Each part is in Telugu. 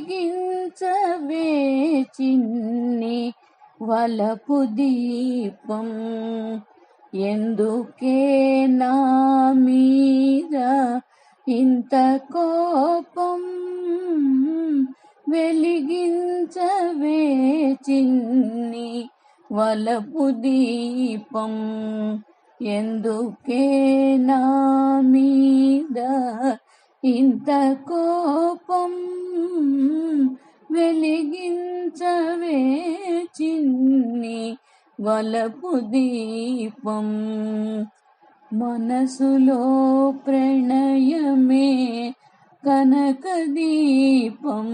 వెలిగించవే చిన్ని వలపు దీపం. ఎందుకే నా మీద ఇంత కోపం? వెలిగించవే చిన్ని వలపు దీపం. ఎందుకే నా మీద ఇంత కోపం? వెలిగించవే చిన్ని వలపు దీపం. మనసులో ప్రణయమే కనక దీపం.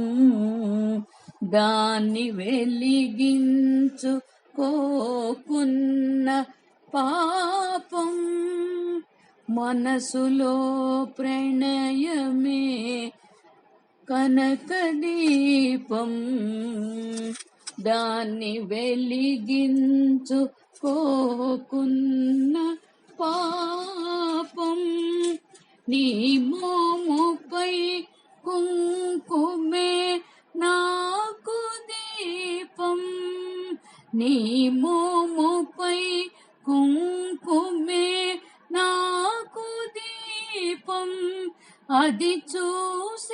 దాన్ని వెలిగించుకోకున్న పాపం. మనసులో ప్రణయమే కనకదీపం దాన్ని వెలిగించుకోకున్న పాపం. నీ మోముపై కుంకుమే నాకు దీపం. నీ మోముపై కుంకుమే నాకు దీపం. అది చూసి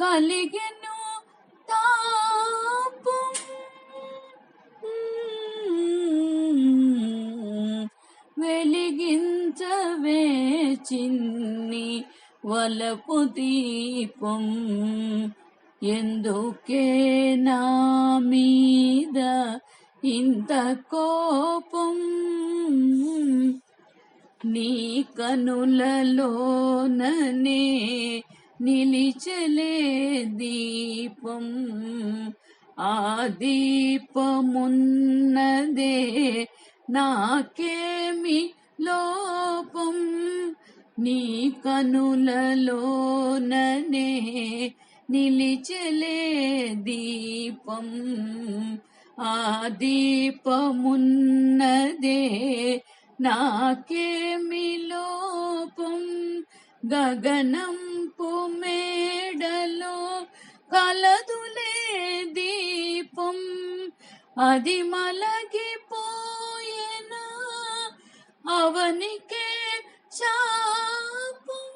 కలిగెను తాపు. వెలిగించవే చిన్ని వలపు దీపం. ఎందుకే నా మీద ఇంత కోపం? నీ కనులలోననే నిలిచలే దీపం. ఆ దీపమున్నదే నాకేమి లోపం. నీ కనులలోననే నిలిచలే దీపం. ఆ దీపమున్నదే నాకేమి లోపం. గగనం గగనంపు మేడలో కలదులే దీపం. అది మలగిపోయేనా? అవనికే చాపం.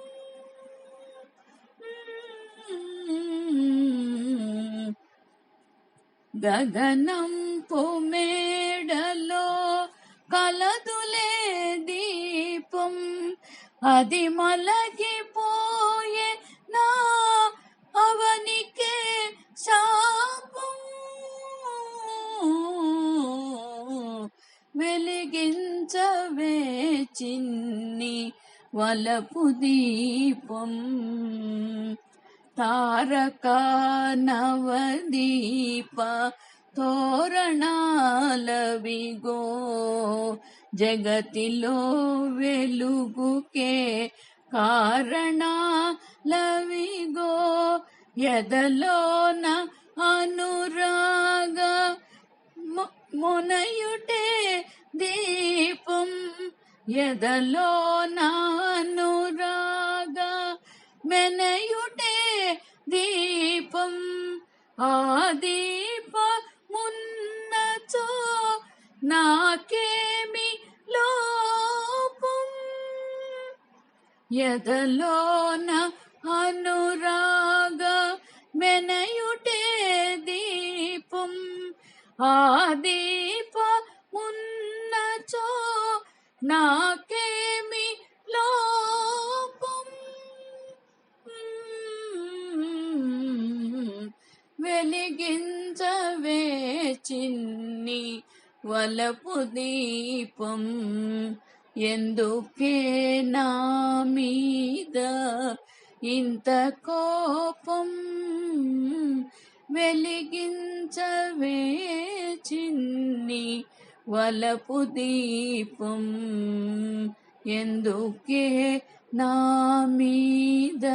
గగనం మేడలో కలదులే దీపం. అది మలగిపోయే వెలిగించవే చిన్ని వలపు దీపం. తారక నవదీప తోరణాలవిగో జగతిలో వెలుగుకే కారణాలవిగో ఎదలోన అనురాగ ము- మునయుటే దీపం ఎదలోన అనురాగ మెనయుటే దీపం ఆ దీప మున్నచో నాకేమి లోపం ఎదలోన అనురాగ మెనయుటే దీపం ఆ దీప నాకేమి లోపం? వెలిగించవే చిన్ని వలపు దీపం. ఎందుకే నా మీద ఇంత కోపం? వెలిగించవే చిన్ని వలపు దీపం ఎందుకే నా మీద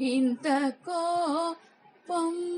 ఇంత కోపం Mm.